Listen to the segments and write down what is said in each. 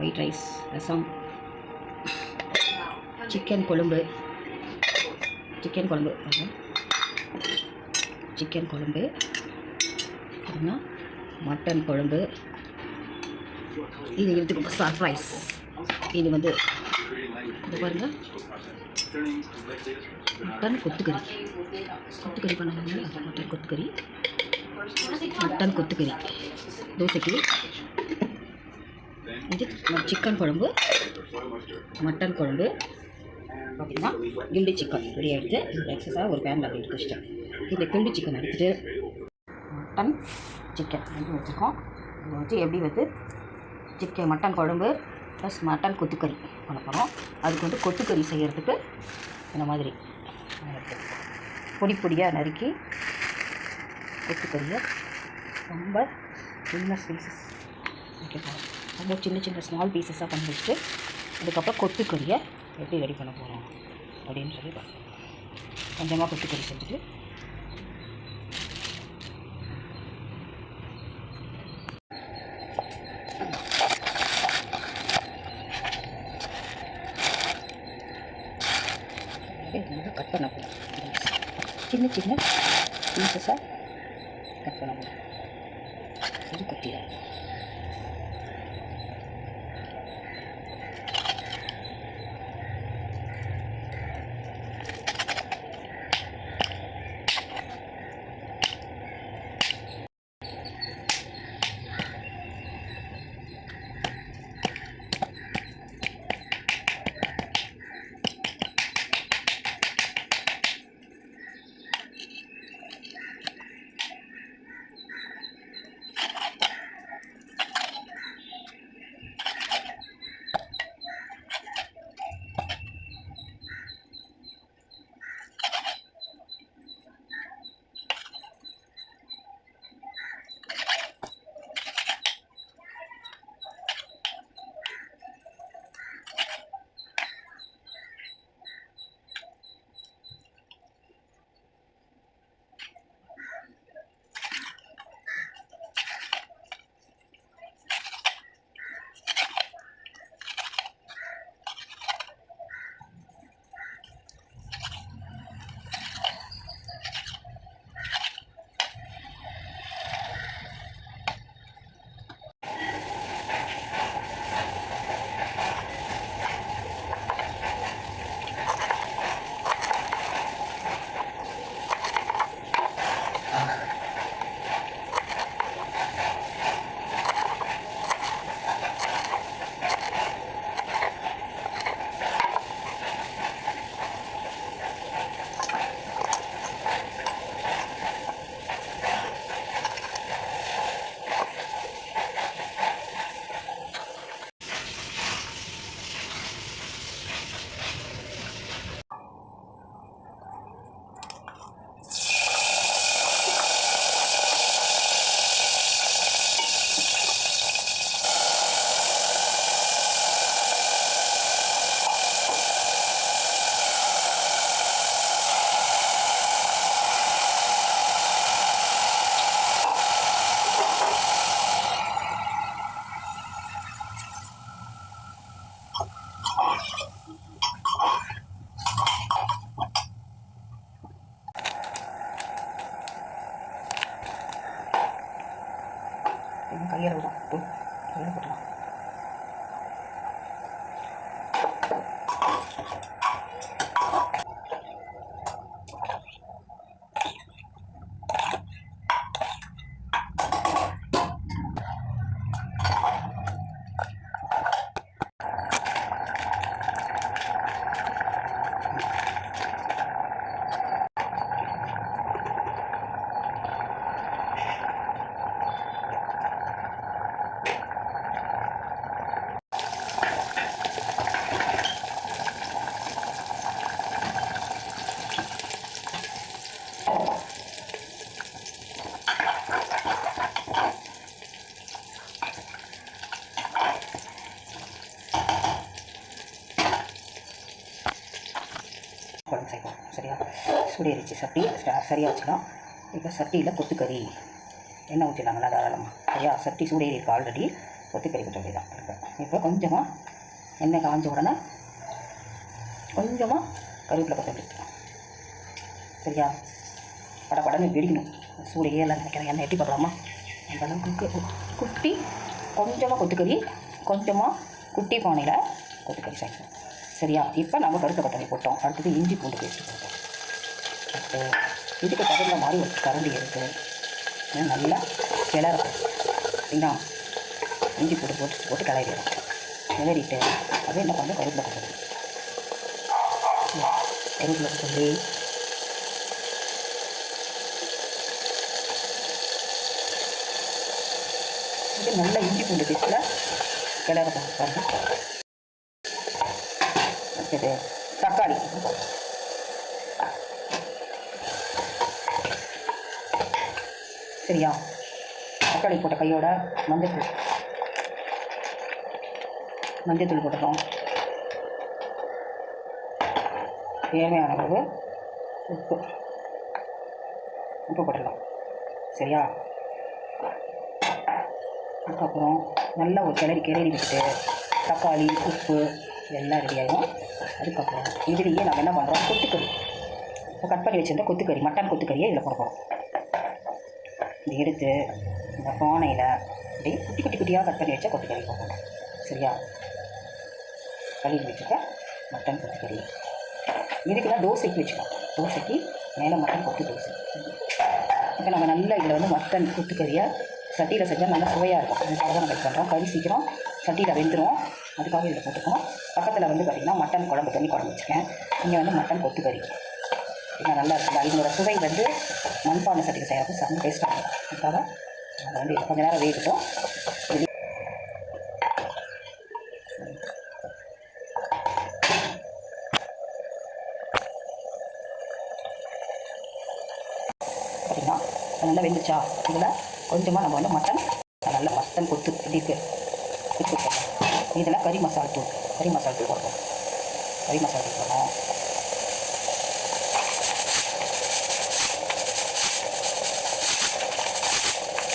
White rice rasam chicken குழம்பு. Chicken குழம்பு chicken குழம்பு. அப்புறமா மட்டன் குழம்பு. இது எடுத்துக்கோங்க சர்ப்ரைஸ் இது வந்து இது பாருங்க. மட்டன் கொத்துக்கறி. கொத்துக்கறி பண்ணாங்க மட்டன் கொத்துக்கறி. மட்டன் கொத்துக்கறி. தோசைக்கு இது சிக்கன் குழம்பு மட்டன் குழம்பு பார்த்தீங்கன்னா கில்லி சிக்கன். ரெடி ஆகிடுது எக்ஸஸாக ஒரு பேனில் அப்படி எடுத்து வச்சிட்டேன். இந்த கில்லி சிக்கன் எடுத்துகிட்டு மட்டன் சிக்கன் வந்து வச்சுருக்கோம். இதை வச்சு எப்படி வந்து சிக்கன் மட்டன் குழம்பு ப்ளஸ் மட்டன் கொத்துக்கறி பண்ண போகிறோம் அதுக்கு வந்து கொத்துக்கறி செய்கிறதுக்கு இந்த மாதிரி. பொடி பொடியாக நறுக்கி கொத்துக்கறியை ரொம்ப சின்ன பீசஸ் வைக்க ரொம்ப சின்ன சின்ன ஸ்மால் பீசஸாக பண்ணி வச்சுட்டு அதுக்கப்புறம் கொத்துக்கறியை எப்படி ரெடி பண்ண போகிறோம் அப்படின்னு சொல்லி பார்க்கலாம். கொஞ்சமாக கொத்துக்கறி செஞ்சுட்டு. கட் பண்ண போகிறோம் சின்ன சின்ன பீசஸாக கட் பண்ண போகிறோம் இது செய்வோம் சட்டி. சரியாக வச்சுக்கலாம் இப்போ சட்டியில் கொத்துக்கறி. எண்ணெய் ஊற்றிடலாம் நல்லா தாராளமாக சரியா? சட்டி சூடேறி ஆல்ரெடி கொத்துக்கறி கொட்ட வேண்டியதான் இப்போ கொஞ்சமாக எண்ணெய் காஞ்ச உடனே கொஞ்சமாக கருவேப்பிலை கொத்த வேண்டியது சரியா? பட படன்னு வெடிக்கணும். சூடையே எல்லாம் நினைக்கிறேன் எண்ணெய் எட்டி பார்க்கலாமா? அந்த அளவுக்கு கு- குட்டி கொஞ்சமாக கொத்துக்கறி கொஞ்சமாக குட்டி பானையில் கொத்துக்கறி சேர்க்கணும் சரியா? இப்போ நம்ம கருத்தை கொத்தமல்லி போட்டோம். அடுத்தது இஞ்சி பூண்டு பேஸ்ட்டு போட்டோம். இருக்குது இதுக்கு தகுந்த மாதிரி ஒரு கரண்டி இருக்குது நல்லா கிளறணும் சரிங்களா இஞ்சி போட்டு போட்டு போட்டு கிளறிடும் கிளறிட்டு அப்படியே என்ன பண்ணணும் கருவேப்பிலை கொத்தமல்லி கருவேப்பிலை கொத்தமல்லி இது நல்லா இஞ்சி பூண்டு பேஸ்ட்டில் கிளறணும் பாருங்கள் ஓகே தக்காளி சரியா? தக்காளி போட்ட கையோட மஞ்சத்தூள் மஞ்சத்தூள் போட்டுட்டோம் தேவையான அளவு உப்பு. உப்பு போட்டுடலாம் சரியா? அதுக்கப்புறம் நல்லா ஒரு கிளறி கிளறி விட்டுட்டு தக்காளி உப்பு எல்லாம் ரெடி ஆகிடும் அதுக்கப்புறம் இதுலேயே நம்ம என்ன பண்ணுறோம் கொத்துக்கறி. இப்போ கட் பண்ணி வச்சுருந்தா கொத்துக்கறி மட்டன் கொத்துக்கறியை இதில் போட போகிறோம் எடுத்து இந்த பானையில் அப்படியே குட்டி குட்டி குட்டியாக கட் பண்ணி வச்சா கொத்துக்கறி போடணும் சரியா? கழுவி வச்சுக்க மட்டன் கொத்துக்கறி. இதுக்கெல்லாம் தோசைக்கு வச்சுக்கலாம் தோசைக்கு மேலே மட்டன் கொத்து தோசை. இப்போ நம்ம நல்லா இதில் வந்து மட்டன் கொத்துக்கறியை சட்டியில் செஞ்சால் நல்லா சுவையாக இருக்கும். அதுக்காக தான் நம்ம இது பண்ணுறோம் கறி சீக்கிரம் சட்டியில் வெந்துடும் அதுக்காக இதில் போட்டுக்கணும். பக்கத்தில் வந்து பார்த்திங்கன்னா மட்டன் குழம்பு தண்ணி குழம்பு வச்சுருக்கேன். இங்கே வந்து மட்டன் கொத்துக்கறி. இது நல்லா இருக்குது இதோட சுவை வந்து மண்பானை சட்டியில் செய்கிறது செம்ம டேஸ்ட்டாக இருக்கும். அதுக்காக அதை வந்து கொஞ்சம் நேரம் வேகட்டும். சரிங்களா நல்லா வெந்துச்சா? இதில் கொஞ்சமாக நம்ம வந்து மட்டன் நல்லா மட்டன் கொத்து இப்படி இருக்கு? இதில் கறி மசாலா தூள் கறி மசாலா தூள் போடுறோம் கறி மசாலா தூள் போடுறோம்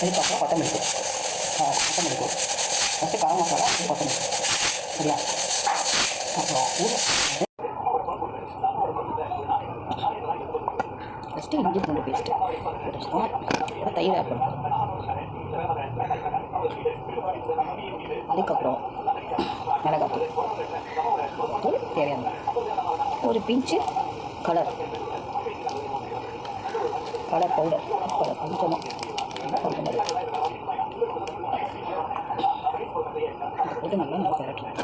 அதுக்கப்புறம் கொத்தமல்லி தூள் ஆ, கொத்தமல்லி தூள் ஃபஸ்ட்டு கரம் மசாலா அப்புறம் கொத்தமல்லி தூள். சரியா? அப்புறம் ஃபஸ்ட்டு இஞ்சி பூண்டு பேஸ்ட்டு போட்டுச்சுக்கோம் அப்புறம் தயிர் ஆட் பண்ணுறோம் அதுக்கப்புறம் மிளகாத்தூள். தூள் தேவையான ஒரு பிஞ்சு கலர் கலர் பவுடர் கொஞ்சமாக போட்டு நல்லா நம்ம கிளட்டணும்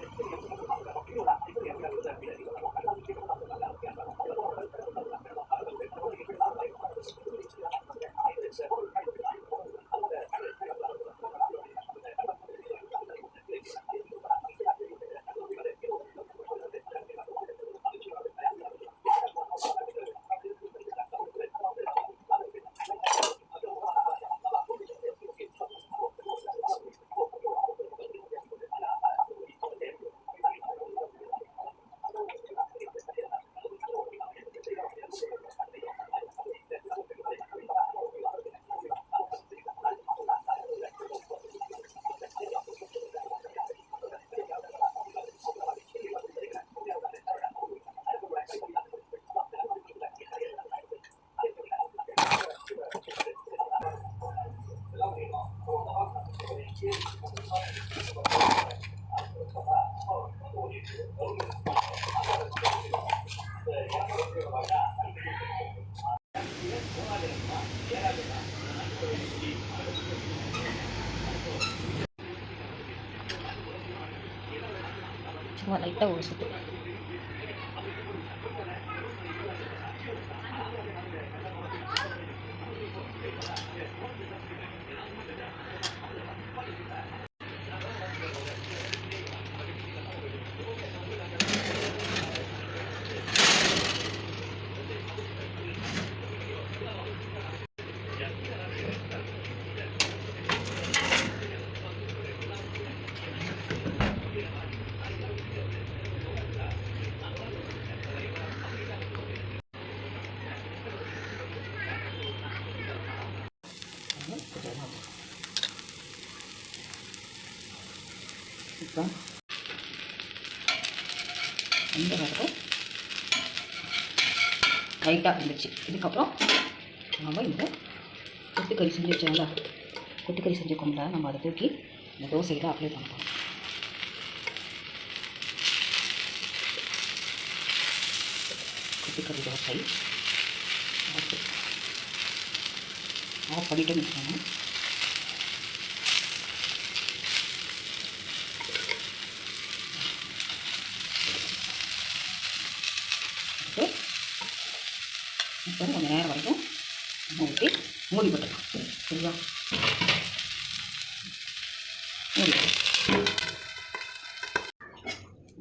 சும்மா லைட்டாக ஒரு சுத்து இப்போ இந்த வரது லைட்டாக இருந்துச்சு இதுக்கப்புறம் நம்ம இந்த கொட்டுக்கறி செஞ்சு வச்சோம்ல கொட்டுக்கறி கொண்டா நம்ம அதை தூக்கி இந்த தோசையில் அப்ளை பண்ணுறோம் கொட்டுக்கறி தோசை. ஓகே ஆஃப் பண்ணிட்டு வச்சுக்கோங்க போட்டு இப்போ கொஞ்சம் நேரம் வரைக்கும் நம்ம ஊற்றி மூடி போட்டுக்கலாம். சரியா மூடி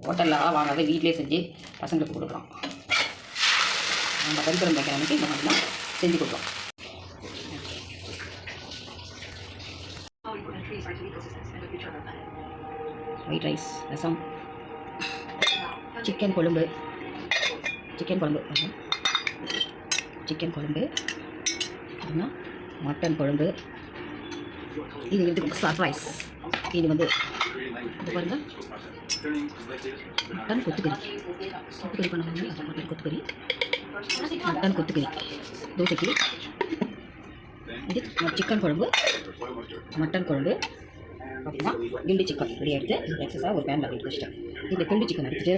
ஹோட்டலில் வாங்காத வீட்டிலே செஞ்சு பசங்களுக்கு கொடுக்குறோம். நம்ம கறிக்குழம்பு வைக்கிற அன்றைக்கி இந்த மாதிரிலாம் செஞ்சு கொடுக்குறோம். ஒயிட் ரைஸ் ரசம் சிக்கன் குழம்பு. சிக்கன் குழம்பு சிக்கன் குழம்பு. அப்புறமா மட்டன் குழம்பு இது வந்து சர்ப்ரைஸ் இது வந்து இது பாருங்க. மட்டன் கொத்துக்கறி. கொத்துக்கறி பண்ண மட்டன் கொத்துக்கறி. மட்டன் கொத்துக்கறி. தோசைக்கு இது சிக்கன் குழம்பு மட்டன் குழம்பு பார்த்தீங்கன்னா கில்லி சிக்கன் ரெடி எடுத்து எக்ஸஸாக ஒரு பேனில் எடுத்து வச்சிட்டேன். இந்த கில்லி சிக்கன் எடுத்துட்டு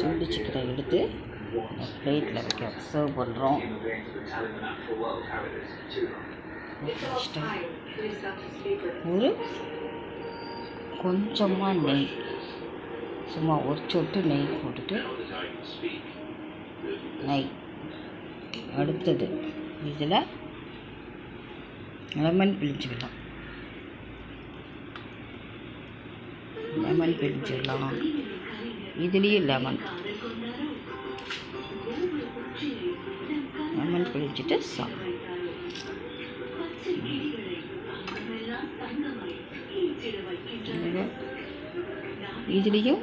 கில்லி சிக்கனை எடுத்து பிளேட்டில் வைக்க சர்வ் பண்ணுறோம் ஒரு கொஞ்சமாக நெய். சும்மா ஒரு சொட்டு நெய் போட்டுட்டு நெய். அடுத்தது இதில் லெமன் பிழிஞ்சுக்கலாம். லெமன் பிழிஞ்சிடலாம். இதுலேயும் லெமன் லெமன் பிழிஞ்சிட்டு சாப்பிடும் இதுலேயும்